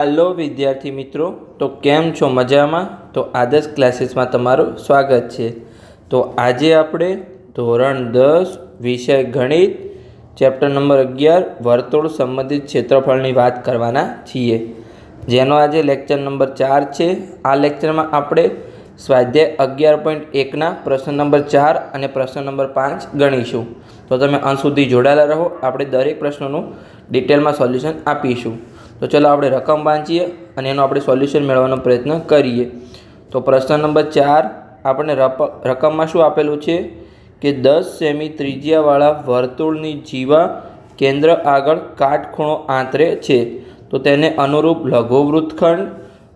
Hello વિદ્યાર્થી મિત્રો, તો કેમ છો મજામાં? તો આદર્શ ક્લાસીસમાં તમારું સ્વાગત છે. તો આજે આપણે ધોરણ દસ, વિષય ગણિત, ચેપ્ટર નંબર અગિયાર, વર્તુળ સંબંધિત ક્ષેત્રફળની વાત કરવાના છીએ. જેનો આજે લેક્ચર નંબર ચાર છે. આ લેક્ચરમાં આપણે સ્વાધ્યાય અગિયાર પોઈન્ટ એકના પ્રશ્ન નંબર ચાર અને પ્રશ્ન નંબર પાંચ ગણીશું. તો તમે અંત સુધી જોડાયેલા રહો. આપણે દરેક પ્રશ્નોનું ડિટેલમાં સોલ્યુશન આપીશું. તો ચલો આપણે રકમ વાંચીએ અને એનું આપણે સોલ્યુશન મેળવવાનો પ્રયત્ન કરીએ. તો પ્રશ્ન નંબર ચાર આપણને રકમમાં શું આપેલું છે? કે દસ સેમી ત્રિજ્યાવાળા વર્તુળની જીવા કેન્દ્ર આગળ કાટખૂણો આંતરે છે. તો તેને અનુરૂપ લઘુ વૃત્તખંડ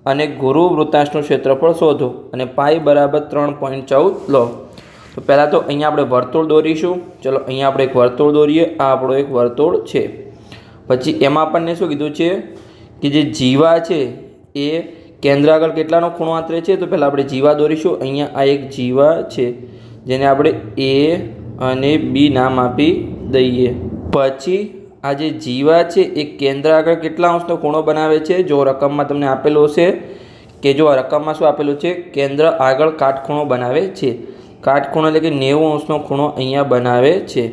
અને ગુરુ વૃત્તાંશનું ક્ષેત્રફળ શોધો અને પાઈ બરાબર ત્રણ પોઈન્ટ ચૌદ લો. તો પહેલાં તો અહીંયા આપણે વર્તુળ દોરીશું. ચલો અહીંયા આપણે એક વર્તુળ દોરીએ. આ આપણો એક વર્તુળ છે. પછી એમાં આપણને શું કીધું છે કે જે જીવા છે એ કેન્દ્ર આગળ કેટલાનો ખૂણો આંતરે છે? તો પહેલાં આપણે જીવા દોરીશું. અહીંયા આ એક જીવા છે, જેને આપણે એ અને બી નામ આપી દઈએ. પછી આ જે જીવા છે એ કેન્દ્ર આગળ કેટલા અંશનો ખૂણો બનાવે છે? જો રકમમાં તમને આપેલો હશે કે જો આ રકમમાં શું આપેલું છે? કેન્દ્ર આગળ કાટખૂણો બનાવે છે. કાટખૂણો એટલે કે નેવું અંશનો ખૂણો અહીંયા બનાવે છે.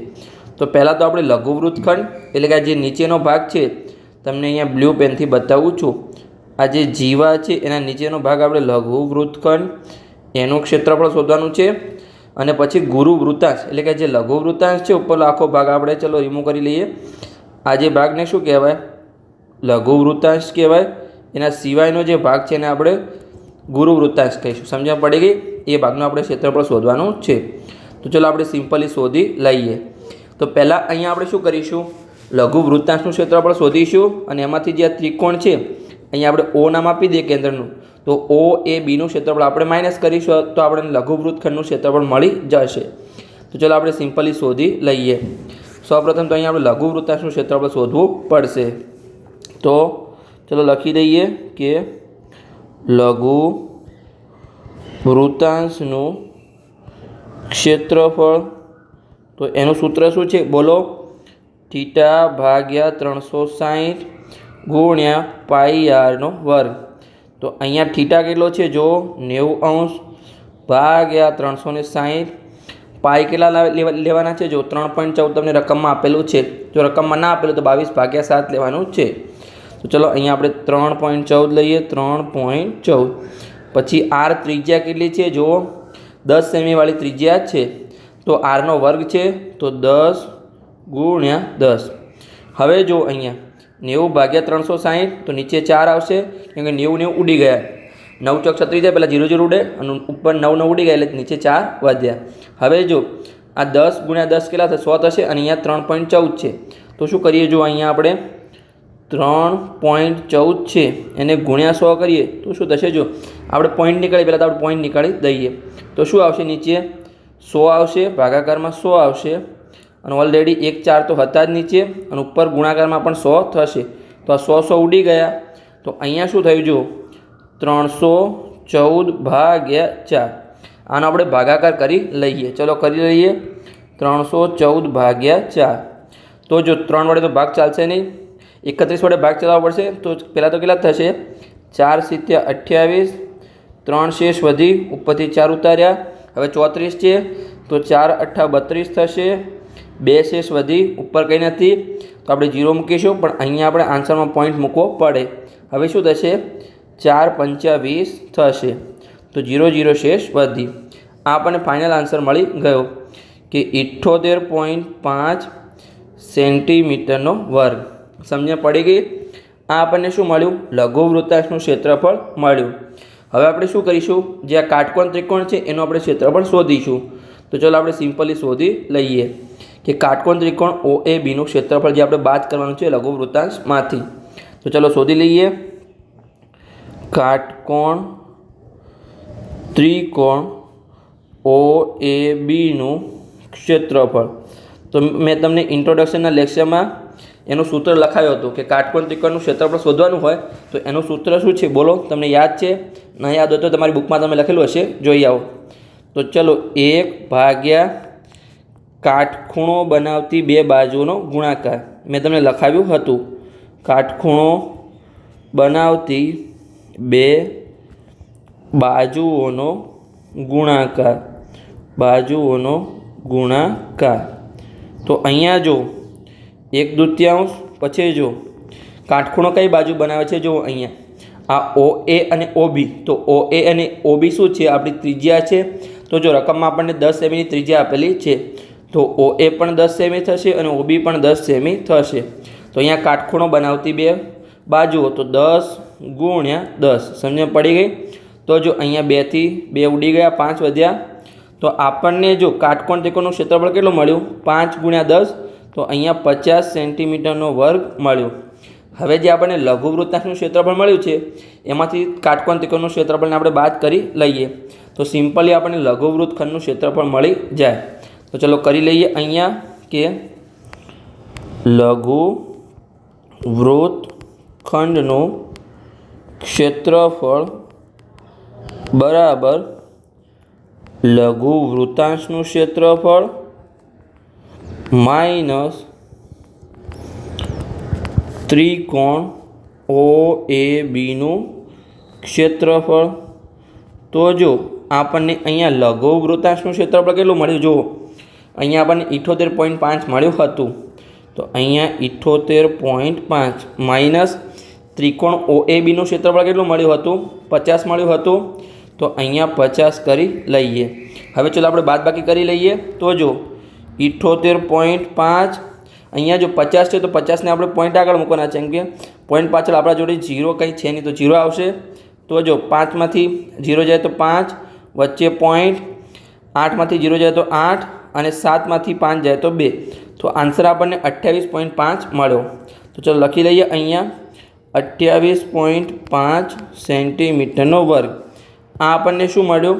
તો પહેલાં તો આપણે લઘુ વૃત્તખંડ એટલે કે આ જે નીચેનો ભાગ છે, તમને અહીંયા બ્લુ પેનથી બતાવું છું. આ જે જીવા છે, એના નીચેનો ભાગ આપણે લઘુ વૃત્તખંડ એનું ક્ષેત્રફળ શોધવાનું છે, અને પછી ગુરુ વૃત્તાંશ, એટલે કે જે લઘુ વૃત્તાંશ છે, ઉપરનો આખો ભાગ આપણે ચલો રિમૂવ કરી લઈએ. આ જે ભાગને શું કહેવાય? લઘુ વૃત્તાંશ કહેવાય. એના સિવાયનો જે ભાગ છે એને આપણે ગુરુ વૃત્તાંશ કહીશું. સમજણ પડી ગઈ? એ ભાગનું આપણે ક્ષેત્રફળ શોધવાનું છે. તો ચલો આપણે સિમ્પલી શોધી લઈએ. તો પહેલાં અહીંયા આપણે શું કરીશું? લઘુ વૃત્તાંશનું ક્ષેત્રફળ શોધીશું અને એમાંથી જે આ ત્રિકોણ છે, અહીંયા આપણે ઓ નામ આપી દઈએ કેન્દ્રનું. તો ઓ એ બીનું ક્ષેત્રફળ આપણે માઇનસ કરીશું, તો આપણે લઘુ વૃત્તખંડનું ક્ષેત્રફળ મળી જશે. તો ચલો આપણે સિમ્પલી શોધી લઈએ. સૌપ્રથમ તો અહીંયા આપણે લઘુ વૃત્તાંશનું ક્ષેત્રફળ શોધવું પડશે. તો ચલો લખી દઈએ કે લઘુ વૃત્તાંશનું ક્ષેત્રફળ તો એનું સૂત્ર શું છે? બોલો. થીટા ભાગ્યા ત્રણસો સાહીઠ ગુણ્યા પાઈ આરનો વર્ગ. તો અહીંયા થીટા કેટલો છે? જો, નેવું અંશ ભાગ્યા ત્રણસો ને સાહીઠ. પાઈ કેટલા લેવા લેવાના છે? જો, ત્રણ પોઈન્ટ ચૌદ તમને રકમમાં આપેલું છે. જો રકમમાં ના આપેલું તો બાવીસ ભાગ્યા સાત લેવાનું છે. તો ચલો, અહીંયા આપણે ત્રણ પોઈન્ટ ચૌદ લઈએ. ત્રણ પોઈન્ટ ચૌદ. પછી આર ત્રિજ્યા કેટલી છે? જુઓ દસ સેમીવાળી ત્રિજ્યા છે. તો આરનો વર્ગ છે, તો દસ ગુણ્યા દસ. હવે જો અહીંયા નેવું ભાગ્યા ત્રણસો સાહીઠ, તો નીચે ચાર આવશે, કેમ કે નેવું નેવું ઉડી ગયા. નવ ચોક છત્રીસ જાય, પહેલાં જીરો જીરો ઉડે અને ઉપર નવ નવ ઉડી ગયા એટલે નીચે ચાર વધ્યા હવે જો આ દસ ગુણ્યા દસ કેટલા થશે? સો થશે અને અહીંયા ત્રણ પોઈન્ટ ચૌદ છે. તો શું કરીએ જો અહીંયા આપણે? ત્રણ પોઈન્ટ ચૌદ છે. એને ગુણ્યા સો કરીએ, તો શું થશે જો? આપણે પોઈન્ટ નીકળીએ, પહેલાં તો આપણે પોઈન્ટ નીકાળી દઈએ. તો શું આવશે નીચે? સો આવશે, ભાગાકારમાં સો આવશે. અને ઓલરેડી એક ચાર તો હતા જ નીચે અને ઉપર ગુણાકારમાં પણ સો થશે. તો આ સો સો ઉડી ગયા. તો અહીંયા શું થયું જુઓ? ત્રણસો ચૌદ ભાગ્યા ચાર. આનો આપણે ભાગાકાર કરી લઈએ. ચલો કરી લઈએ. ત્રણસો ચૌદ ભાગ્યા ચાર. તો જો ત્રણ વડે તો ભાગ ચાલશે નહીં. એકત્રીસ વડે ભાગ ચલાવવો પડશે. તો પહેલાં તો કેટલા થશે? ચાર સિત્તેર અઠ્યાવીસ. ત્રણ શેષ વધી, ઉપરથી ચાર ઉતાર્યા. હવે ચોત્રીસ છે, તો ચાર અઠ્ઠા બત્રીસ થશે. બે શેષ વધી, ઉપર કંઈ નથી. તો આપણે જીરો મૂકીશું, પણ અહીંયા આપણે આન્સરમાં પોઈન્ટ મૂકવો પડે. હવે શું થશે? ચાર પંચા વીસ થશે. તો જીરો જીરો શેષ વધી. આ આપણને ફાઇનલ આન્સર મળી ગયો કે ઇઠ્ઠોતેર પોઈન્ટ પાંચ સેન્ટીમીટરનો વર્ગ. સમજણ પડી ગઈ? આ આપણને શું મળ્યું? લઘુ ક્ષેત્રફળ મળ્યું. હવે આપણે શું કરીશું? જે આ કાટકોણ ત્રિકોણ છે, એનું આપણે ક્ષેત્રફળ શોધીશું. તો ચાલો આપણે સિમ્પલી શોધી લઈએ કે કાટકોણ ત્રિકોણ ઓ એ બીનું ક્ષેત્રફળ જે આપણે બાદ કરવાનું છે લઘુ વૃત્તાંશમાંથી. તો ચાલો શોધી લઈએ. કાટકોણ ત્રિકોણ ઓ એ બીનું ક્ષેત્રફળ. તો મેં તમને ઇન્ટ્રોડક્શનના લેક્ચરમાં એનું સૂત્ર લખાયું હતું કે કાટકોણ ત્રિકોણનું ક્ષેત્રફળ શોધવાનું હોય તો એનું સૂત્ર શું છે? બોલો, તમને યાદ છે? ન યાદ હોય તો તમારી બુકમાં તમે લખેલું હશે. જોઈ આવો. તો ચલો, એક ભાગ્યા કાટખૂણો બનાવતી બે બાજુનો ગુણાકાર. મેં તમને લખાવ્યું હતું. કાટખૂણો બનાવતી બે બાજુઓનો ગુણાકાર. બાજુઓનો ગુણાકાર. તો અહીંયા જો એક દૂત્યાંશ, પછી જો કાટખૂણો કઈ બાજુ બનાવે છે? જો અહીંયા. આ ઓ એ અને ઓ બી. તો ઓ એ અને ઓ બી શું છે? આપણી ત્રિજ્યા છે. તો જો રકમમાં આપણને દસ સેમીની ત્રિજ્યા આપેલી છે, તો ઓ એ પણ દસ સેમી થશે અને ઓ બી પણ દસ સેમી થશે. તો અહીંયા કાટખૂણો બનાવતી બે બાજુઓ, તો દસ ગુણ્યા દસ. સમજણ પડી ગઈ? તો જો અહીંયા બેથી બે ઉડી ગયા, પાંચ વધ્યા. તો આપણને જો કાટકોણ ત્રિકોણનું ક્ષેત્રફળ કેટલું મળ્યું? પાંચ ગુણ્યા દસ. તો અહીંયા પચાસ સેન્ટીમીટરનો વર્ગ મળ્યો. હવે જે આપણને લઘુવૃત્તાંશનું ક્ષેત્રફળ મળ્યું છે, એમાંથી કાટકોણ ત્રિકોણનું ક્ષેત્રફળને આપણે બાદ કરી લઈએ. તો સિમ્પલી આપણને લઘુવૃત્ત ખંડનું ક્ષેત્રફળ મળી જાય. તો ચલો કરી લઈએ અહીંયા કે લઘુ વૃત્તખંડનું ક્ષેત્રફળ બરાબર લઘુ વૃત્તાંશનું ક્ષેત્રફળ માઇનસ ત્રિકોણ ઓ એ બીનું ક્ષેત્રફળ. તો જો આપણને અહીંયા લઘુ વૃત્તાંશનું ક્ષેત્રફળ કેટલું મળ્યું? જુઓ, અહીંયા આપણને ઇઠોતેર પોઈન્ટ પાંચ મળ્યું હતું. તો અહીંયા ઇઠોતેર પોઈન્ટ પાંચ માઇનસ ત્રિકોણ ઓ એ બીનું ક્ષેત્રફળ કેટલું મળ્યું હતું? પચાસ મળ્યું હતું. તો અહીંયા પચાસ કરી લઈએ. હવે ચલો આપણે બાદબાકી કરી લઈએ. તો જો ઇઠોતેર પોઈન્ટ પાંચ. અહીંયા જો પચાસ છે તો પચાસને આપણે પોઈન્ટ આગળ મૂકવાના છે કેમ કે? પોઈન્ટ પાછળ આપણા જોડે જીરો કંઈ છે નહીં, તો જીરો આવશે. તો જો પાંચમાંથી જીરો જાય તો પાંચ, વચ્ચે પોઈન્ટ આઠમાંથી જીરો જાય તો આઠ, અને સાતમાંથી પાંચ જાય તો બે. તો આન્સર આપણને અઠ્યાવીસ પોઈન્ટ પાંચ મળ્યો. તો ચલો લખી લઈએ અહીંયા. અઠ્યાવીસ પોઈન્ટ પાંચ સેન્ટીમીટરનો વર્ગ. આ આપણને શું મળ્યું?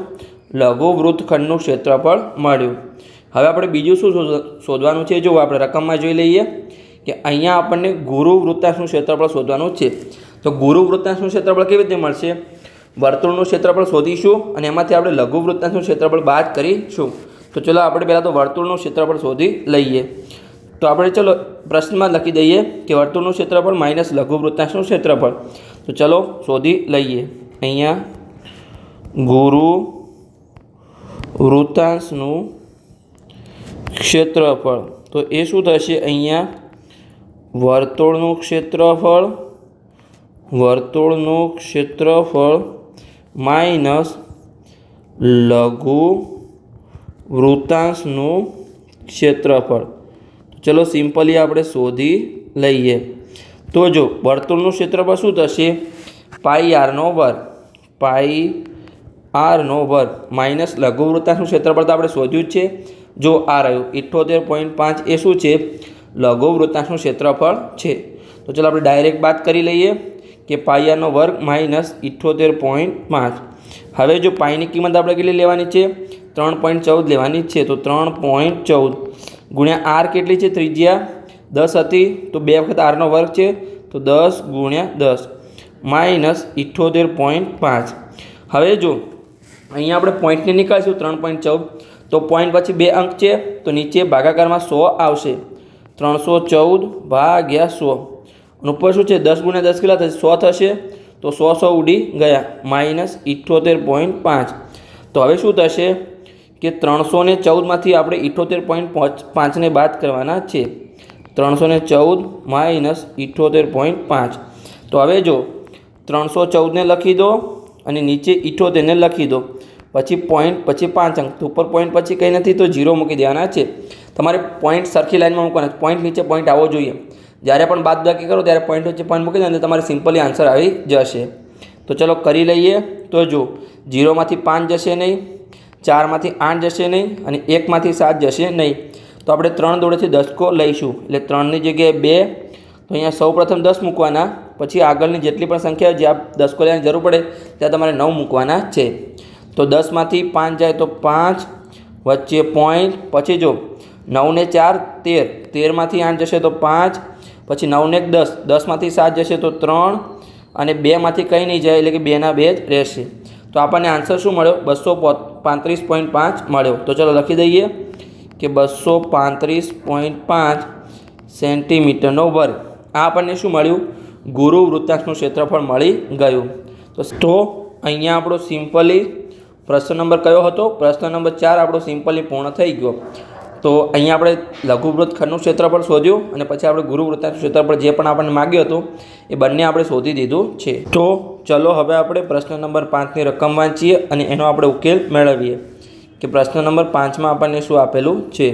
લઘુ વૃત્તખંડનું ક્ષેત્રફળ મળ્યું. હવે આપણે બીજું શું શોધ- શોધવાનું છે? જો આપણે રકમમાં જોઈ લઈએ કે અહીંયા આપણને ગુરુ વૃત્તાંશનું ક્ષેત્રફળ શોધવાનું છે. તો ગુરુ વૃત્તાંશનું ક્ષેત્રફળ કેવી રીતે મળશે? વર્તુળનું ક્ષેત્રફળ શોધીશું અને એમાંથી આપણે લઘુ વૃત્તાંશનું ક્ષેત્રફળ બાદ કરીશું. તો ચલો આપણે પહેલાં તો વર્તુળનું ક્ષેત્રફળ શોધી લઈએ. તો આપણે ચલો પ્રશ્નમાં લખી દઈએ કે વર્તુળનું ક્ષેત્રફળ માઇનસ લઘુ વૃત્તાંશનું ક્ષેત્રફળ. તો ચલો શોધી લઈએ. અહીંયા ગુરુ વૃત્તાંશનું ક્ષેત્રફળ. તો એ શું થશે અહીંયા? વર્તુળનું ક્ષેત્રફળ વર્તુળનું ક્ષેત્રફળ માઇનસ લઘુ વૃતાંશનું ક્ષેત્રફળ. ચલો સિમ્પલી આપણે શોધી લઈએ. તો જો, વર્તુળનું ક્ષેત્રફળ શું થશે? પાઈ આરનો વર્ગ. પાઈ આરનો વર્ગ માઇનસ લઘુ વૃતાંશનું ક્ષેત્રફળ તો આપણે શોધ્યું જ છે. જો આ રહ્યું ઇઠ્ઠોતેર પોઈન્ટ પાંચ એ શું છે? લઘુ વૃત્તાંશનું ક્ષેત્રફળ છે. તો ચાલો આપણે ડાયરેક્ટ વાત કરી લઈએ કે પાયાનો વર્ગ માઇનસ ઇઠ્ઠોતેર પોઈન્ટ પાંચ. હવે જો પાઈની કિંમત આપણે કેટલી લેવાની છે? ત્રણ પોઈન્ટ ચૌદ લેવાની છે. તો ત્રણ પોઈન્ટ ચૌદ ગુણ્યા આર કેટલી છે? ત્રિજ્યા દસ હતી. તો બે વખત આરનો વર્ગ છે. તો દસ ગુણ્યા દસ માઇનસ ઇઠ્ઠોતેર પોઈન્ટ પાંચ. હવે જો અહીંયા આપણે પોઈન્ટને નીકાળીશું, ત્રણ પોઈન્ટ ચૌદ. તો પોઈન્ટ પછી બે અંક છે, તો નીચે ભાગાકારમાં સો આવશે. ત્રણસો ચૌદ ભાગ્યા સો. અને ઉપર શું છે? દસ ગુણ્યા દસ કેટલા થશે? સો થશે. તો સો સો ઉડી ગયા. માઇનસ ઇઠ્ઠોતેર પોઈન્ટ પાંચ. તો હવે શું થશે? કે ત્રણસો ને ચૌદમાંથી આપણે ઇઠ્ઠોતેર પોઈન્ટ પાંચને બાદ કરવાના છે. ત્રણસો ને ચૌદ માઇનસ ઇઠ્ઠોતેર પોઈન્ટ પાંચ. તો હવે જો ત્રણસો ચૌદને લખી દો અને નીચે ઇઠ્ઠોતેરને લખી દો. પછી પોઈન્ટ પછી પાંચ અંક. તો ઉપર પોઈન્ટ પછી કંઈ નથી, તો જીરો મૂકી દેવાના છે. તમારે પોઈન્ટ સરખી લાઇનમાં મૂકવાના પોઈન્ટ નીચે પોઈન્ટ આવવો જોઈએ. જ્યારે પણ બાદ બાકી કરો, ત્યારે પોઈન્ટ વચ્ચે પોઈન્ટ મૂકી દો તમારે સિમ્પલી આન્સર આવી જશે. તો ચલો કરી લઈએ. તો જો ઝીરોમાંથી પાંચ જશે નહીં ચારમાંથી આઠ જશે નહીં અને એકમાંથી સાત જશે નહીં. તો આપણે ત્રણ દોડેથી દસકો લઈશું. એટલે ત્રણની જગ્યાએ બે. તો અહીંયા સૌ પ્રથમ દસ મૂકવાના. પછી આગળની જેટલી પણ સંખ્યા જ્યાં દસકો લેવાની જરૂર પડે, ત્યાં તમારે નવ મૂકવાના છે. તો દસમાંથી પાંચ જાય તો પાંચ, વચ્ચે પોઈન્ટ પછી જો નવને ચાર, તેર. તેરમાંથી આઠ જશે તો પાંચ, પછી નવને દસ. દસમાંથી સાત જશે તો ત્રણ અને બેમાંથી કંઈ નહીં જાય એટલે કે બેના બે જ રહેશે. તો આપણને આન્સર શું મળ્યો? બસો પાંત્રીસ પોઈન્ટ પાંચ મળ્યો. તો ચલો લખી દઈએ કે બસો પાંત્રીસ પોઈન્ટ પાંચ સેન્ટીમીટરનો વર્ગ. આ આપણને શું મળ્યું? ગુરુ વૃત્તાંશનું ક્ષેત્રફળ મળી ગયું. તો અહીંયા આપણો સિમ્પલી પ્રશ્ન નંબર કયો હતો? પ્રશ્ન નંબર ચાર આપણો સિમ્પલી પૂર્ણ થઈ ગયો. તો અહીંયા આપણે લઘુ ખંડનું ક્ષેત્રફળ શોધ્યું અને પછી આપણે ગુરુ વૃત્તાંશનું ક્ષેત્રફળ જે પણ આપણને માગ્યું હતું, એ બંને આપણે શોધી દીધું છે. તો ચલો હવે આપણે પ્રશ્ન નંબર પાંચની રકમ વાંચીએ અને એનો આપણે ઉકેલ મેળવીએ કે પ્રશ્ન નંબર પાંચમાં આપણને શું આપેલું છે.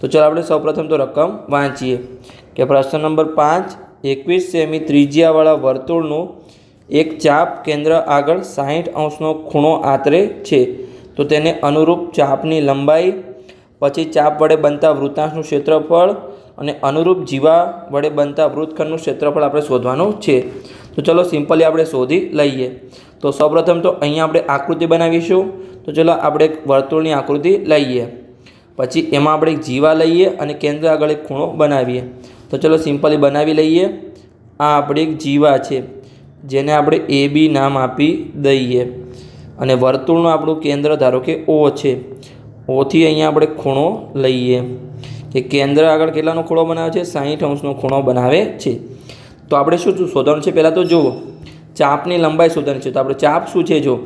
તો ચાલો આપણે સૌપ્રથમ તો રકમ વાંચીએ કે પ્રશ્ન નંબર પાંચ, એકવીસ સેમી ત્રિજ્યાવાળા વર્તુળનું એક ચાપ કેન્દ્ર આગળ સાહીઠ અંશનો ખૂણો આતરે છે, તો તેને અનુરૂપ ચાપની લંબાઈ, પછી ચાપ વડે બનતા વૃત્તાંશનું ક્ષેત્રફળ અને અનુરૂપ જીવા વડે બનતા વૃત્તખંડનું ક્ષેત્રફળ આપણે શોધવાનું છે. તો ચલો સિમ્પલી આપણે શોધી લઈએ. તો સૌપ્રથમ તો અહીંયા આપણે આકૃતિ બનાવીશું. તો ચલો આપણે એક વર્તુળની આકૃતિ લઈએ. પછી એમાં આપણે એક જીવા લઈએ અને કેન્દ્ર આગળ એક ખૂણો બનાવીએ. તો ચલો સિમ્પલી બનાવી લઈએ. આ આપણી એક જીવા છે. જેને આપણે એ બી નામ આપી દઈએ. અને વર્તુળનું આપણું કેન્દ્ર ધારો કે ઓ છે. ઓથી અહીંયા આપણે ખૂણો લઈએ. કે કેન્દ્ર આગળ કેટલાનો ખૂણો બનાવે છે? સાહીઠ અંશનો ખૂણો બનાવે છે. તો આપણે શું શું શોધવાનું છે પહેલાં તો જુઓ. ચાપની લંબાઈ શોધવાની છે. તો આપણે ચાપ શું છે? જો,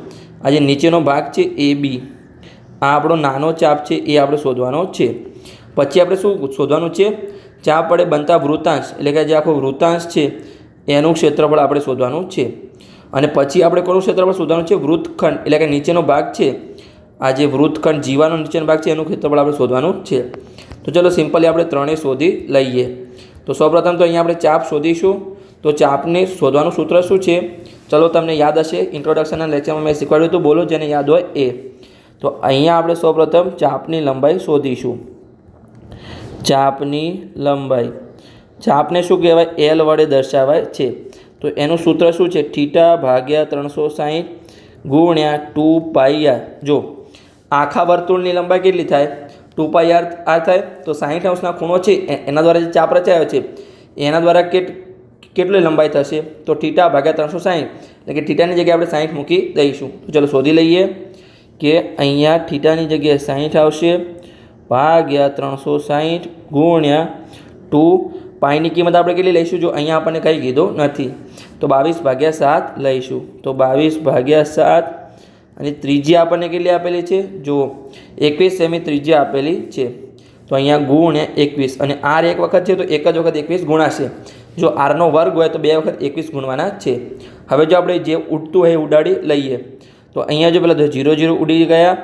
આ જે નીચેનો ભાગ છે એ બી, આ આપણો નાનો ચાપ છે એ આપણે શોધવાનો છે. પછી આપણે શું શોધવાનું છે? ચાપ વડે બનતા વૃતાંશ એટલે કે જે આખો વૃતાંશ છે એનું ક્ષેત્રફળ આપણે શોધવાનું છે. અને પછી આપણે કોનું ક્ષેત્રફળ શોધવાનું છે? વૃત્તખંડ. એટલે કે નીચેનો ભાગ છે. આ જે વૃત્તખંડ જીવાનો નીચેનો ભાગ છે, એનું ક્ષેત્રફળ આપણે શોધવાનું છે. તો ચલો સિમ્પલી આપણે ત્રણેય શોધી લઈએ. તો સૌપ્રથમ તો અહીંયા આપણે ચાપ શોધીશું. તો ચાપને શોધવાનું સૂત્ર શું છે? ચલો તમને યાદ હશે ઇન્ટ્રોડક્શનના લેક્ચરમાં મેં શીખવાડ્યું હતું, બોલો જેને યાદ હોય એ. તો અહીંયા આપણે સૌપ્રથમ ચાપની લંબાઈ શોધીશું. ચાપની લંબાઈ. ચાપને શું કહેવાય એલ વડે દર્શાવાય છે. તો એનું સૂત્ર શું છે? થીટા ભાગ્યા ત્રણસો સાહીઠ ગુણ્યા ટુ પાઈઆર જો, આખા વર્તુળની લંબાઈ કેટલી થાય? ટુ પાઈ આર આર થાય? તો સાહીઠ અંશના ખૂણો છે એના દ્વારા જે ચાપ રચાયો છે, એના દ્વારા કેટ કેટલી લંબાઈ થશે? તો થીટા ભાગ્યા ત્રણસો સાહીઠ, એટલે કે થીટાની જગ્યાએ આપણે સાહીઠ મૂકી દઈશું. તો ચલો શોધી લઈએ કે અહીંયા થીટાની જગ્યાએ સાહીઠ આવશે, ભાગ્યા ત્રણસો સાહીઠ ગુણ્યા ટુ પાઈની કિંમત આપણે કેટલી લઈશું? જો અહીંયા આપણને કંઈ કીધું નથી, તો બાવીસ ભાગ્યા સાત લઈશું. તો બાવીસ ભાગ્યા સાત, અને ત્રીજી આપણને કેટલી આપેલી છે? જુઓ, એકવીસ સેમી ત્રીજી આપેલી છે. તો અહીંયા ગુણ્યા એકવીસ, અને આર એક વખત છે તો એક જ વખત એકવીસ ગુણાશે. જો આરનો વર્ગ હોય તો બે વખત એકવીસ ગુણવાના છે. હવે જો આપણે જે ઉડતું હોય એ ઉડાડી લઈએ. તો અહીંયા જો પેલા ઝીરો ઝીરો ઉડી ગયા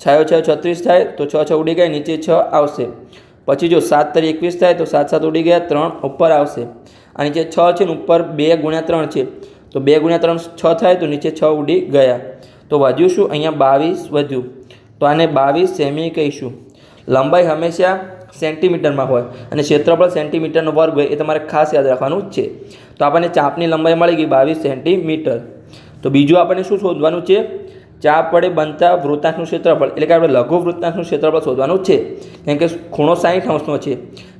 છાયો છ છત્રીસ થાય, તો છ છ ઉડી ગયા, નીચે છ આવશે. પછી જો સાત તરી એકવીસ થાય તો સાત સાત ઉડી ગયા, ત્રણ ઉપર આવશે. આ નીચે છ છે ને ઉપર બે ગુણ્યા ત્રણ છે. તો બે ગુણ્યા ત્રણ છ થાય તો નીચે છ ઉડી ગયા. તો વધ્યું શું? અહીંયા બાવીસ વધ્યું. તો આને બાવીસ સેમી કહીશું. લંબાઈ હંમેશા સેન્ટીમીટરમાં હોય અને ક્ષેત્રફળ સેન્ટીમીટરનો વર્ગ હોય એ તમારે ખાસ યાદ રાખવાનું જ છે. તો આપણને ચાપની લંબાઈ મળી ગઈ બાવીસ સેન્ટીમીટર. તો બીજું આપણને શું શોધવાનું છે? ચાપ વડે બનતા વૃત્તાંશનું ક્ષેત્રફળ. એટલે કે આપણે લઘુ વૃત્તાંશનું ક્ષેત્રફળ શોધવાનું છે. કેમ કે ખૂણો સાહીઠ અંશનો છે.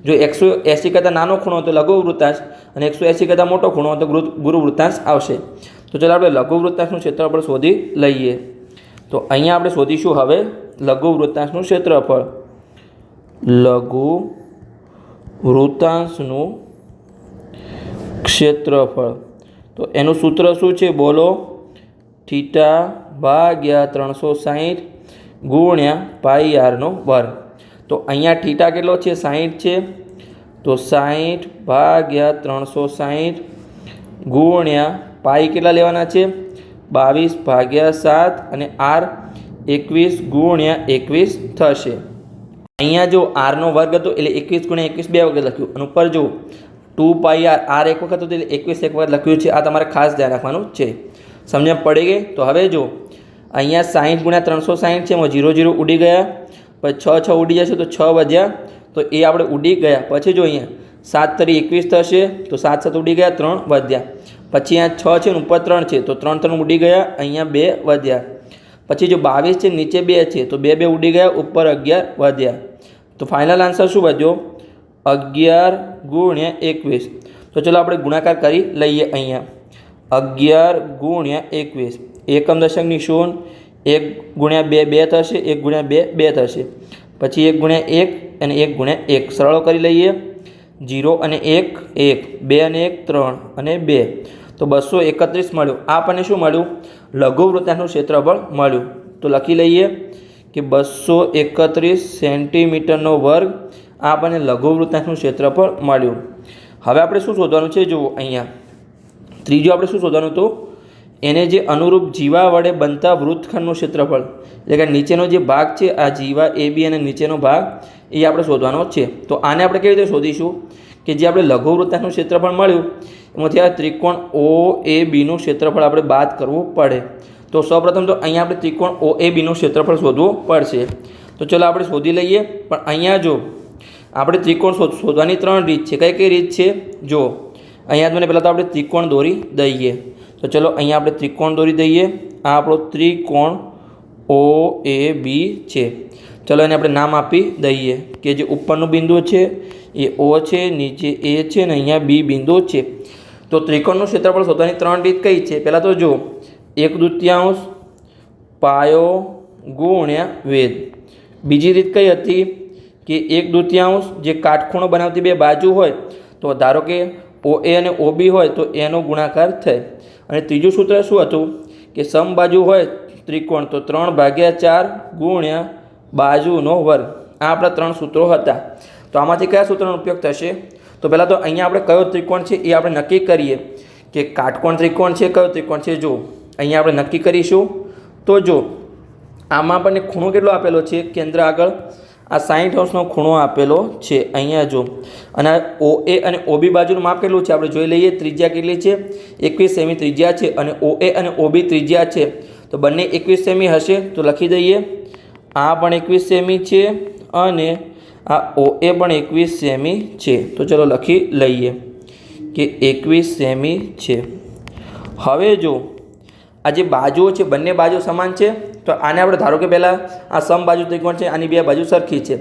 જો એકસો એંસી કરતાં નાનો ખૂણો તો લઘુ વૃત્તાંશ અને એકસો એંસી કરતાં મોટો ખૂણો તો ગુરુ વૃત્તાંશ આવશે. તો ચાલો આપણે લઘુ વૃત્તાંશનું ક્ષેત્રફળ શોધી લઈએ. તો અહીંયા આપણે શોધીશું હવે લઘુ વૃત્તાંશનું ક્ષેત્રફળ. લઘુ વૃત્તાંશનું ક્ષેત્રફળ. તો એનું સૂત્ર શું છે? બોલો. થીટા ભાગ્યા ત્રણસો સાહીઠ ગુણ્યા પાઈ આરનો વર્ગ. તો અહીંયા થીટા કેટલો છે? સાહીઠ છે. તો સાહીઠ ભાગ્યા ત્રણસો સાહીઠ ગુણ્યા પાઈ કેટલા લેવાના છે? બાવીસ ભાગ્યા સાત અને આર એકવીસ ગુણ્યા એકવીસ થશે. અહીંયા જો આરનો વર્ગ હતો એટલે એકવીસ ગુણ્યા એકવીસ બે વખત લખ્યું. અને ઉપર જો ટુ પાઈ આર આર એક વખત હતું એટલે એકવીસ એક વખત લખ્યું છે. આ તમારે ખાસ ધ્યાન રાખવાનું છે. સમજણ પડી ગઈ? તો હવે જો અહીંયા સાહીઠ ગુણ્યા ત્રણસો સાહીઠ છે, એમાં ઝીરો ઝીરો ઉડી ગયા. પછી છ છ ઉડી જશે તો છ વધ્યા. તો એ આપણે ઉડી ગયા. પછી જો અહીંયા સાત તરી એકવીસ થશે, તો સાત સાત ઉડી ગયા, ત્રણ વધ્યા. પછી અહીંયા છ છે ને ઉપર ત્રણ છે, તો ત્રણ ત્રણ ઉડી ગયા, અહીંયા બે વધ્યા. પછી જો બાવીસ છે નીચે બે છે, તો બે બે ઉડી ગયા, ઉપર અગિયાર વધ્યા. તો ફાઇનલ આન્સર શું વધ્યો? અગિયાર ગુણ્યા એકવીસ. તો ચલો આપણે ગુણાકાર કરી લઈએ અહીંયા. અગિયાર ગુણ્યા એકવીસ. એકમ દશકની શૂન્ય એક ગુણ્યા બે બે થશે, એક ગુણ્યા બે બે થશે. પછી એક ગુણ્યા એક અને એક ગુણ્યા એક. સરળો કરી લઈએ. જીરો અને એક એક. બે અને એક, ત્રણ અને બે. તો બસો એકત્રીસ મળ્યું. આ આપણને શું મળ્યું? લઘુવૃત્તાંશનું ક્ષેત્રફળ મળ્યું. તો લખી લઈએ કે બસો એકત્રીસ સેન્ટીમીટરનો વર્ગ આ આપણને લઘુવૃત્તાંશનું ક્ષેત્રફળ મળ્યું. હવે આપણે શું શોધવાનું છે? જુઓ અહીંયા. ત્રીજું આપણે શું શોધવાનું હતું? એને જે અનુરૂપ જીવા વડે બનતા વૃત્તખંડનું ક્ષેત્રફળ, એટલે કે નીચેનો જે ભાગ છે, આ જીવા એ બી અને નીચેનો ભાગ, એ આપણે શોધવાનો છે. તો આને આપણે કેવી રીતે શોધીશું? કે જે આપણે લઘુ વૃત્તાંશનું ક્ષેત્રફળ મળ્યું, એમાંથી આ ત્રિકોણ ઓ એ બીનું ક્ષેત્રફળ આપણે બાદ કરવું પડે. તો સૌપ્રથમ તો અહીંયા આપણે ત્રિકોણ ઓ એ બીનું ક્ષેત્રફળ શોધવું પડશે. તો ચલો આપણે શોધી લઈએ. પણ અહીંયા જો, આપણે ત્રિકોણ શોધ, શોધવાની ત્રણ રીત છે. કઈ કઈ રીત છે? જો, અહીંયા મને પહેલાં તો આપણે ત્રિકોણ દોરી દઈએ. તો ચલો અહીંયા આપણે ત્રિકોણ દોરી દઈએ. આ આપણો ત્રિકોણ ઓ એ બી છે. ચલો એને આપણે નામ આપી દઈએ કે જે ઉપરનું બિંદુ છે, એ ઓ છે, નીચે એ છે ને અહીંયા બી બિંદુ છે. તો ત્રિકોણનું ક્ષેત્રફળ શોધવાની ત્રણ રીત કઈ છે? પહેલાં તો જો એક દૃત્યાંશ પાયો ગુણ્યા વેદ બીજી રીત કઈ હતી કે એક દૃત્યાંશ જે કાટખૂણો બનાવતી બે બાજુ હોય, તો ધારો કે ઓ એ અને ઓ બી હોય, તો એનો ગુણાકાર થાય. અને ત્રીજું સૂત્ર શું હતું? કે સમબાજુ હોય ત્રિકોણ, તો ત્રણ ભાગ્યા ચાર ગુણ્યા બાજુનો વર્ગ. આ આપણા ત્રણ સૂત્રો હતા. તો આમાંથી કયા સૂત્રનો ઉપયોગ થશે? તો પહેલાં તો અહીંયા આપણે કયો ત્રિકોણ છે એ આપણે નક્કી કરીએ. કે કાટકોણ ત્રિકોણ છે, કયો ત્રિકોણ છે? જો અહીંયા આપણે નક્કી કરીશું. તો જો આમાં આપણને ખૂણો કેટલો આપેલો છે? કેન્દ્ર આગળ આ સાઠ અંશનો ખૂણો આપેલો છે અહીંયા જો. અને ઓ એ અને ઓબી બાજુનું માપ કેટલું છે? આપણે જોઈ લઈએ, ત્રિજ્યા કેટલી છે? એકવીસ સેમી ત્રિજ્યા છે અને ઓ એ અને ઓબી ત્રિજ્યા છે. તો બંને એકવીસ સેમી હશે, તો લખી દઈએ. આ પણ એકવીસ સેમી છે અને આ ઓ એ પણ એકવીસ સેમી છે. તો ચલો લખી લઈએ કે એકવીસ સેમી છે. હવે જો, આ જે બાજુઓ છે, બંને બાજુ સમાન છે? તો આને આપણે ધારો કે પહેલાં આ સમ બાજુ ત્રિકોણ છે, આની બે બાજુ સરખી છે.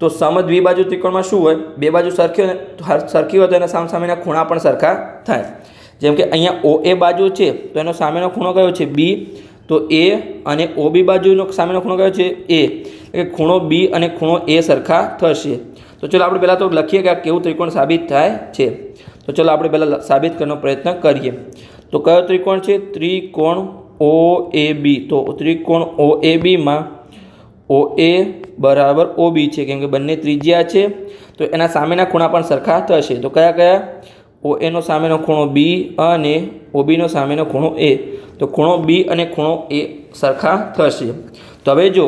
તો સમ દ્વિબાજુ ત્રિકોણમાં શું હોય? બે બાજુ સરખી હોય તો સરખી હોય તો એના સામ સામેના ખૂણા પણ સરખા થાય. જેમ કે અહીંયા ઓ એ બાજુ છે, તો એનો સામેનો ખૂણો કયો છે? બી. તો એ અને ઓ બી બાજુનો સામેનો ખૂણો કયો છે? એ. એટલે ખૂણો બી અને ખૂણો એ સરખા થશે. તો ચલો આપણે પહેલાં તો લખીએ કે આ કેવું ત્રિકોણ સાબિત થાય છે. તો ચલો આપણે પહેલાં સાબિત કરવાનો પ્રયત્ન કરીએ. તો કયો ત્રિકોણ છે? ત્રિકોણ ઓ એ બી તો ત્રિકોણ ઓ એ બીમાં ઓ એ બરાબર ઓ બી છે, કેમ કે બંને ત્રિજ્યા છે. તો એના સામેના ખૂણા પણ સરખા થશે. તો કયા કયા? ઓ એનો સામેનો ખૂણો બી અને ઓ બીનો સામેનો ખૂણો એ તો ખૂણો બી અને ખૂણો એ સરખા થશે. તો હવે જો,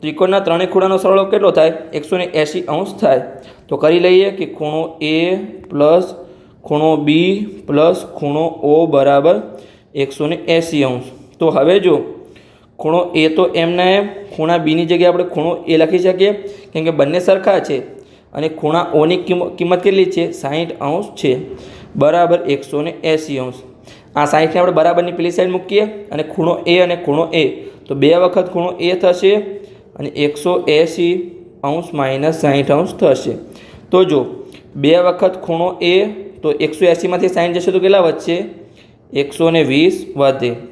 ત્રિકોણના ત્રણેય ખૂણાનો સરળો કેટલો થાય? એકસો ને એંશી અંશ થાય. તો કરી લઈએ કે ખૂણો એ પ્લસ ખૂણો બી પ્લસ ખૂણો ઓ બરાબર એકસો ને એંસી અંશ. તો હવે જો, ખૂણો એ તો એમને એમ ખૂણા બીની જગ્યાએ આપણે ખૂણો એ લખી શકીએ. કેમ કે બંને સરખા છે. અને ખૂણા ઓની કિંમત કેટલી છે? સાહીઠ અંશ છે. બરાબર એકસો ને એંસી અંશ. આ સાહીઠને આપણે બરાબરની પેલી સાઈડ મૂકીએ અને ખૂણો એ અને ખૂણો એ તો બે વખત ખૂણો એ થશે અને એકસો એંસી અંશ માઇનસ સાહીઠ અંશ થશે. તો જો, બે વખત ખૂણો એ તો એકસો એંસીમાંથી સાહીઠ જશે તો કેટલા વધશે? એકસો ને વીસ વધે.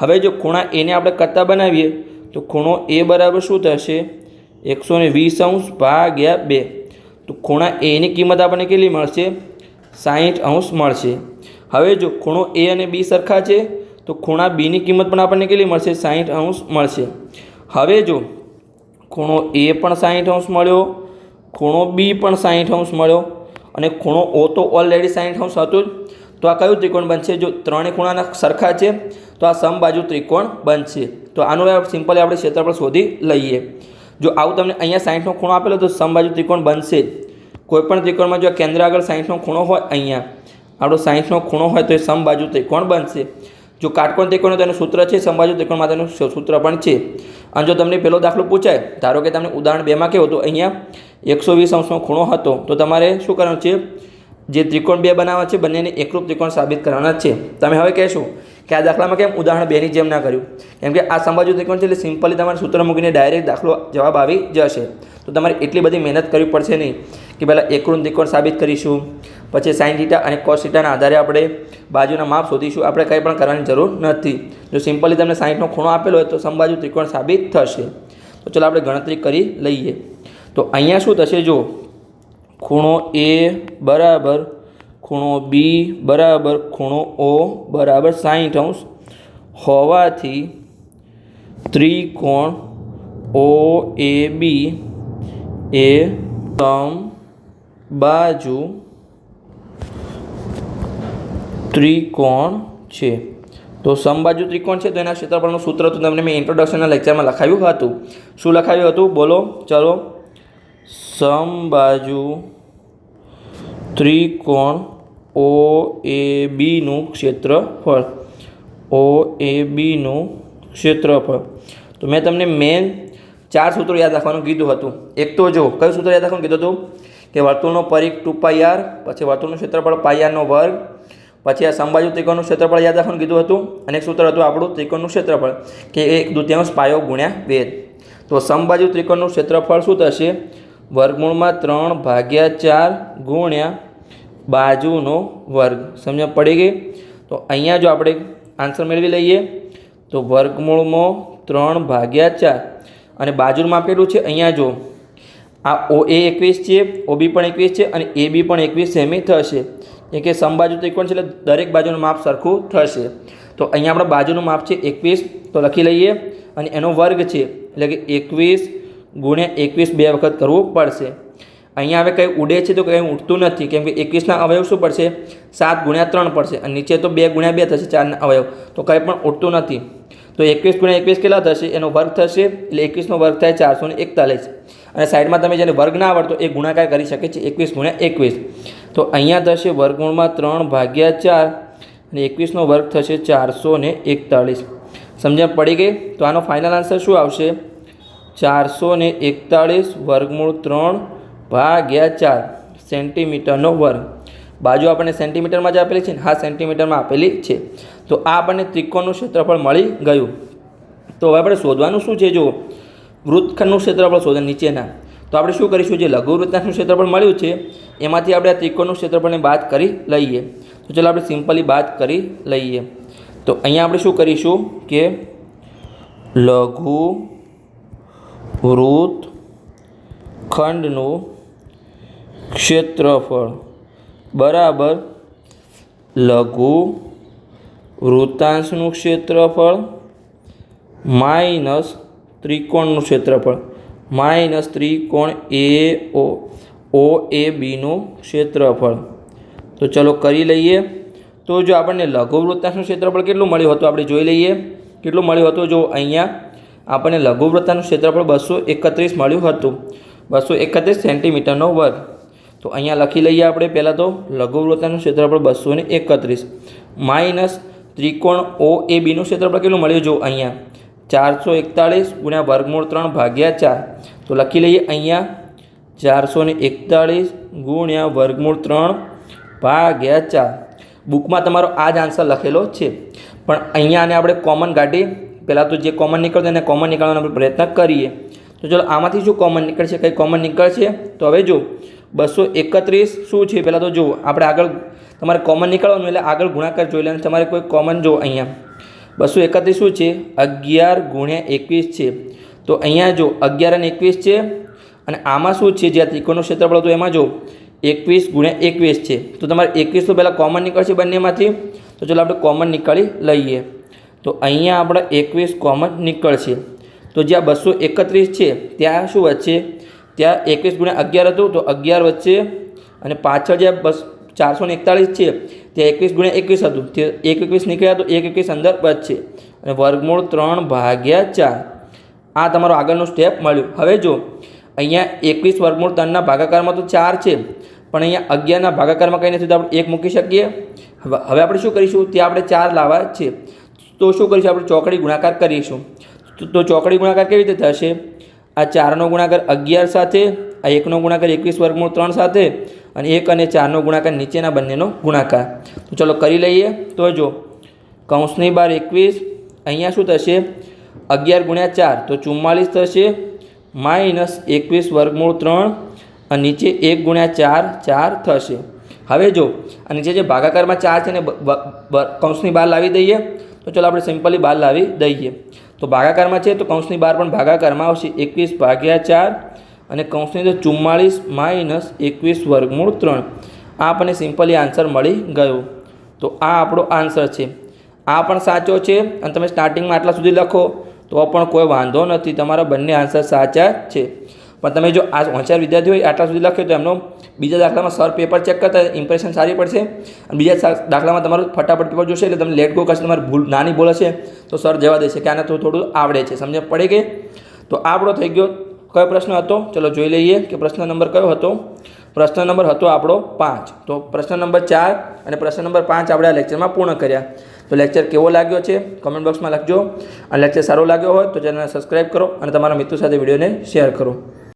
હવે જો ખૂણા એને આપણે કરતા બનાવીએ, તો ખૂણો એ બરાબર શું થશે? એકસો ને વીસ અંશ ભાગ્યા બે. તો ખૂણા એની કિંમત આપણને કેટલી મળશે? સાહીઠ અંશ મળશે. હવે જો ખૂણો એ અને બી સરખા છે, તો ખૂણા બીની કિંમત પણ આપણને કેટલી મળશે? સાહીઠ અંશ મળશે. હવે જો ખૂણો એ પણ સાહીઠ અંશ મળ્યો, ખૂણો બી પણ સાહીઠ અંશ મળ્યો, અને ખૂણો ઓ તો ઓલરેડી સાહીઠ અંશ હતું જ. તો આ કયું ત્રિકોણ બનશે? જો ત્રણેય ખૂણાના સરખા છે, તો આ સમબાજુ ત્રિકોણ બનશે. તો આનું સિમ્પલી આપણે ક્ષેત્રફળ શોધી લઈએ. જો આવું તમને અહીંયા સાઈઠનો ખૂણો આપેલો તો સમબાજુ ત્રિકોણ બનશે. કોઈપણ ત્રિકોણમાં જો કેન્દ્ર આગળ સાહીઠનો ખૂણો હોય અહીંયા, આપણો સાઈઠનો ખૂણો હોય તો એ સમબાજુ ત્રિકોણ બનશે. જો કાટકોણ ત્રિકોણ હોય તો સૂત્ર છે, સમબાજુ ત્રિકોણ માટેનું સૂત્ર પણ છે. અને જો તમને પહેલો દાખલો પૂછાય, ધારો કે તમને ઉદાહરણ બેમાં કેવું તો અહીંયા એકસો વીસ અંશનો ખૂણો હતો. તો તમારે શું કરવાનું છે? જે ત્રિકોણ બે બનાવવા છે, બંનેને એકરૂપ ત્રિકોણ સાબિત કરવાના છે. તમે હવે કહેશો કે આ દાખલામાં કેમ ઉદાહરણ બેની જેમ ના કર્યું? કેમ કે આ સંભાજુ ત્રિકોણ છે એટલે સિમ્પલી તમારે સૂત્ર મૂકીને ડાયરેક્ટ દાખલો જવાબ આવી જશે. તો તમારે એટલી બધી મહેનત કરવી પડશે નહીં કે પહેલાં એકરૂપ ત્રિકોણ સાબિત કરીશું, પછી સાઇન થીટા અને કોસ થીટાના આધારે આપણે બાજુના માપ શોધીશું. આપણે કંઈ પણ કરવાની જરૂર નથી. જો સિમ્પલી તમને સાઈઠનો ખૂણો આપેલો હોય તો સંબાજુ ત્રિકોણ સાબિત થશે. તો ચલો આપણે ગણતરી કરી લઈએ. તો અહીંયા શું થશે જો ખૂણો એ બરાબર, ખૂણો બી બરાબર, ખૂણો ઓ બરાબર સાહીઠ અંશ હોવાથી ત્રિકોણ ઓ એ બી એ તમ બાજુ ત્રિકોણ છે. તો સમબાજુ ત્રિકોણ છે, તો એના ક્ષેત્રફળનું સૂત્ર તો તમને મેં ઇન્ટ્રોડક્શનના લેક્ચરમાં લખાવ્યું હતું. શું લખાવ્યું હતું? બોલો, ચલો. સમબાજુ ત્રિકોણ ઓ એ બીનું ક્ષેત્રફળ. ઓ એ બીનું ક્ષેત્રફળ. તો મેં તમને મેન ચાર સૂત્રો યાદ રાખવાનું કીધું હતું. એક તો જો કયું સૂત્ર યાદ રાખવાનું કીધું હતું? કે વર્તુળનો પરિઘ ટુ પાઈ આર પછી વર્તુળનું ક્ષેત્રફળ આરનો વર્ગ, પછી આ સંબાજુ ત્રિકોણનું ક્ષેત્રફળ યાદ રાખવાનું કીધું હતું? અને એક સૂત્ર હતું આપણું ત્રિકોણનું ક્ષેત્રફળ, કે એક દુત્યાંશ પાયો ગુણ્યા વેદ તો સંબાજુ ત્રિકોણનું ક્ષેત્રફળ શું થશે? વર્ગમૂળમાં ત્રણ ભાગ્યા ચાર ગુણ્યા બાજુનો વર્ગ. સમજ પડી ગઈ? તો અહીંયા જો આપણે આન્સર મેળવી લઈએ, તો વર્ગમૂળમાં ત્રણ ભાગ્યા ચાર. અને બાજુનું માપ કેટલું છે, અહીંયા જો. આ ઓ એ એકવીસ છે ઓ બી પણ એકવીસ છે, અને એ બી પણ એકવીસ સેમી થશે. કેમ કે સમબાજુ ત્રિકોણ છે, એટલે દરેક બાજુનું માપ સરખું થશે. તો અહીંયા આપણા બાજુનું માપ છે એકવીસ. તો લખી લઈએ. અને એનો વર્ગ છે, એટલે કે એકવીસ ગુણ્યા એકવીસ બે વખત કરવું પડશે. અહીંયા હવે કંઈ ઉડે છે તો કંઈ ઉઠતું નથી, કેમ કે એકવીસના અવયવ શું પડશે? સાત ગુણ્યા ત્રણ પડશે અને નીચે તો બે ગુણ્યા બે થશે ચારના અવયવ, તો કંઈ પણ ઉઠતું નથી. તો એકવીસ ગુણ્યા એકવીસ કેટલા થશે? એનો વર્ગ થશે, એટલે એકવીસનો વર્ગ થાય ચારસો ને એકતાલીસ. અને સાઈડમાં તમે જેને વર્ગ ના આવડતો એ ગુણાકાર કરી શકે છે એકવીસ ગુણ્યા એકવીસ. તો અહીંયા થશે વર્ગમૂળમાં ત્રણ ભાગ્યા ચાર, અને એકવીસનો વર્ગ થશે ચારસો ને એકતાળીસ સમજણ પડી ગઈ? તો આનો ફાઇનલ આન્સર શું આવશે? ચારસો ને એકતાળીસ વર્ગમૂળ ત્રણ ભાગ્યા ચાર સેન્ટીમીટરનો વર્ગ. બાજુ આપણને સેન્ટીમીટરમાં જ આપેલી છે ને હા, સેન્ટીમીટરમાં આપેલી છે. તો આ આપણને ત્રિકોણનું ક્ષેત્રફળ મળી ગયું. તો હવે આપણે શોધવાનું શું છે? જો વૃત્તખંડનું ક્ષેત્રફળ શોધે નીચેના. તો આપણે શું કરીશું? જે લઘુ વૃત્તાંશનું ક્ષેત્રફળ મળ્યું છે, એમાંથી આપણે આ ત્રિકોણનું ક્ષેત્રફળને બાદ કરી લઈએ. તો ચાલો આપણે સિમ્પલી બાદ કરી લઈએ. તો અહીંયા આપણે શું કરીશું કે લઘુ વૃત્ત ખંડનું ક્ષેત્રફળ. બરાબર. લઘુ વૃત્તાંશનું ક્ષેત્રફળ માઇનસ ત્રિકોણનું ક્ષેત્રફળ. માઇનસ ત્રિકોણ એ ઓ ઓ એ બીનું ક્ષેત્રફળ. તો ચલો કરી લઈએ. તો જો આપણને લઘુ વૃત્તાંશનું ક્ષેત્રફળ કેટલું મળ્યું હતું? આપણે જોઈ લઈએ. કેટલું મળ્યું હતું? જો અહીંયા આપણને લઘુવ્રતાનું ક્ષેત્રફળ બસો એકત્રીસ મળ્યું હતું. બસો એકત્રીસ સેન્ટીમીટરનો વર્ગ. તો અહીંયા લખી લઈએ આપણે પહેલાં તો, લઘુવ્રતાનું ક્ષેત્રફળ બસો ને એકત્રીસ. માઇનસ ત્રિકોણ ઓ એ બીનું ક્ષેત્રફળ કેટલું મળ્યું? જો અહીંયા ચારસો એકતાળીસ ગુણ્યા વર્ગમૂળ ત્રણ ભાગ્યા ચાર. તો લખી લઈએ અહીંયા ચારસો ને એકતાળીસ ગુણ્યા વર્ગમૂળ ત્રણ ભાગ્યા ચાર. બુકમાં તમારો આ જ આન્સર લખેલો છે. પણ અહીંયા આને આપણે કોમન કાઢી પહેલાં તો જે કોમન નીકળતો એને કોમન નીકાળવાનો આપણે પ્રયત્ન કરીએ. તો ચલો આમાંથી શું કોમન નીકળશે, કંઈ કોમન નીકળશે? તો હવે જો બસો એકત્રીસ શું છે? પહેલાં તો જુઓ, આપણે આગળ તમારે કોમન નીકળવાનું એટલે આગળ ગુણાકાર જોઈ લે તમારે કોઈ કોમન જો અહીંયા. બસો એકત્રીસ શું છે? અગિયાર ગુણ્યા એકવીસ છે. તો અહીંયા જો અગિયાર અને એકવીસ છે. અને આમાં શું છે? જે આ ત્રિકોણનું ક્ષેત્રફળ હતું, એમાં જો એકવીસ ગુણ્યા એકવીસ છે. તો તમારે એકવીસ તો પહેલાં કોમન નીકળશે બંનેમાંથી. તો ચલો આપણે કોમન નીકાળી લઈએ. તો અહીંયા આપણે એકવીસ કોમન નીકળશે. તો જ્યાં બસો એકત્રીસ છે, ત્યાં શું વચ્ચે ત્યાં એકવીસ ગુણ્યા અગિયાર હતું, તો અગિયાર વચ્ચે અને પાછળ જ્યાં બસ ચારસો ને એકતાળીસ છે, ત્યાં એકવીસ ગુણ્યા એકવીસ હતું. તે એક એકવીસ નીકળ્યા તો એક એકવીસ અંદર બચશે અને વર્ગમૂળ ત્રણ ભાગ્યા ચાર. આ તમારો આગળનું સ્ટેપ મળ્યું. હવે જો, અહીંયા એકવીસ વર્ગમૂળ ત્રણના ભાગાકારમાં તો ચાર છે, પણ અહીંયા અગિયારના ભાગાકારમાં કંઈ નથી, તો આપણે એક મૂકી શકીએ. હવે હવે આપણે શું કરીશું? ત્યાં આપણે ચાર લાવવા છે. તો શું કરીશું? આપણે ચોકડી ગુણાકાર કરીશું. તો ચોકડી ગુણાકાર કેવી રીતે થશે? આ ચારનો ગુણાકાર અગિયાર સાથે, આ એકનો ગુણાકાર એકવીસ વર્ગમૂળ ત્રણ સાથે, અને એક અને ચારનો ગુણાકાર નીચેના બંનેનો ગુણાકાર. તો ચલો કરી લઈએ. તો જો, કૌંસની બાર એકવીસ, અહીંયા શું થશે? અગિયાર ગુણ્યા ચાર, તો ચુમ્માલીસ થશે. માઇનસ એકવીસ વર્ગમૂળ ત્રણ અને નીચે એક ગુણ્યા ચાર ચાર થશે. હવે જો આ નીચે જે ભાગાકારમાં ચાર છે ને કૌંસની બહાર લાવી દઈએ તો ચલો આપણે સિમ્પલી બહાર લાવી દઈએ. તો ભાગાકારમાં છે તો કૌંસની બહાર પણ ભાગાકારમાં આવશે. એકવીસ ભાગ્યા ચાર અને કૌંસની અંદર ચુમ્માળીસ માઇનસ એકવીસ વર્ગમૂળ ત્રણ. આ આપણને સિમ્પલી આન્સર મળી ગયો. તો આ આપણો આન્સર છે. આ પણ સાચો છે અને તમે સ્ટાર્ટિંગમાં આટલા સુધી લખો તો પણ કોઈ વાંધો નથી. તમારા બંને આન્સર સાચા છે. પણ તમે જો આ હોશિયાર વિદ્યાર્થી હોય આટલા સુધી લખ્યો તો એમનો બીજા દાખલામાં સર પેપર ચેક કરતા ઇમ્પ્રેશન સારી પડશે. અને બીજા દાખલામાં તમારું ફટાફટ પેપર જોશે એટલે તમે લેટ ગો કરશે, તમારી ભૂલ નાની ભૂલ હશે તો સર જવા દેશે કે આને તો થોડું આવડે છે સમજ પડી કે તો આપણો થઈ ગયો કયો પ્રશ્ન હતો? ચલો જોઈ લઈએ કે પ્રશ્ન નંબર કયો હતો. પ્રશ્ન નંબર હતો આપણો પાંચ. તો પ્રશ્ન નંબર ચાર અને પ્રશ્ન નંબર પાંચ આપણે આ લેક્ચરમાં પૂર્ણ કર્યા. તો લેક્ચર કેવો લાગ્યો છે? કમેન્ટ બોક્સમાં લખજો. અને લેક્ચર સારો લાગ્યો હોય તો ચેનલને સબસ્ક્રાઈબ કરો અને તમારા મિત્રો સાથે વિડીયોને શેર કરો.